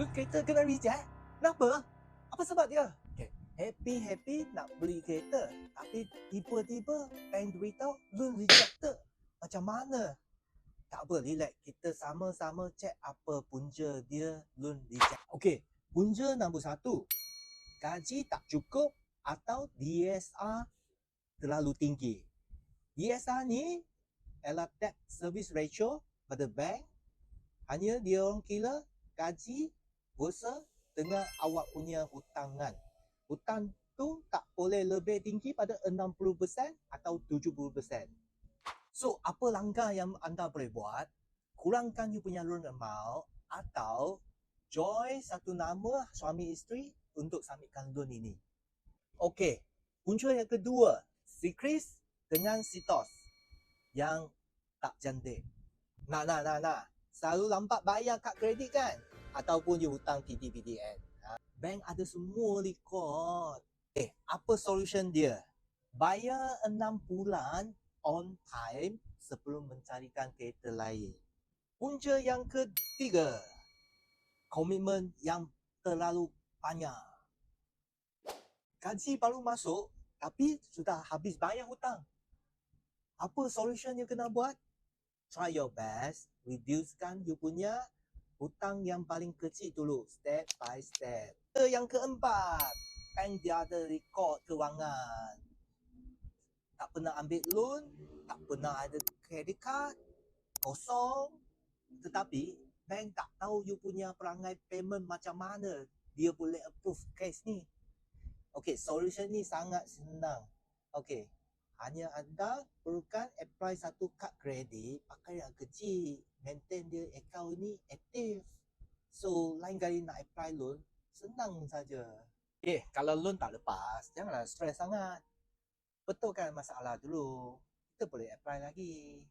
Lu kereta kena reject? Kenapa? Apa sebab dia? Okay. Happy-happy nak beli kereta. Tapi tiba-tiba bank beritahu loan rejected. Macam mana? Tak apa, relax. Kita sama-sama check apa punca dia loan reject. Okey, punca nombor satu. Gaji tak cukup atau DSR terlalu tinggi. DSR ni ialah debt service ratio pada bank. Hanya dia orang kira gaji versus dengan awak punya hutangan. Hutang tu tak boleh lebih tinggi pada 60% atau 70%. So, apa langkah yang anda boleh buat? Kurangkan you punya loan amount atau join satu nama suami isteri untuk submitkan loan ini. Okey, punca yang kedua, Sikris dengan Sitos yang tak cantik. Nak, nak, nak, nak. Selalu lambat bayar kad kredit kan? Ataupun you hutang PTPTN. Ha? Bank ada semua record. Eh, apa solution dia? Bayar 6 bulan on time sebelum mencarikan kereta lain. Punca yang ketiga, komitmen yang terlalu banyak. Gaji baru masuk tapi sudah habis bayar hutang. Apa solution yang kena buat? Try your best, reducekan you punya hutang yang paling kecil dulu, step by step. Yang keempat, bank dia ada rekod kewangan tak pernah ambil loan, tak pernah ada credit card, kosong. Tetapi bank tak tahu you punya perangai payment macam mana dia boleh approve case ni. Okey, solution ni sangat senang. Okey, hanya anda perlukan apply satu kad kredit pakai yang kecil. Maintain dia account ni aktif. So, lain kali nak apply loan, senang saja. Eh, kalau loan tak lepas, janganlah stres sangat betulkan masalah dulu. Kita boleh apply lagi.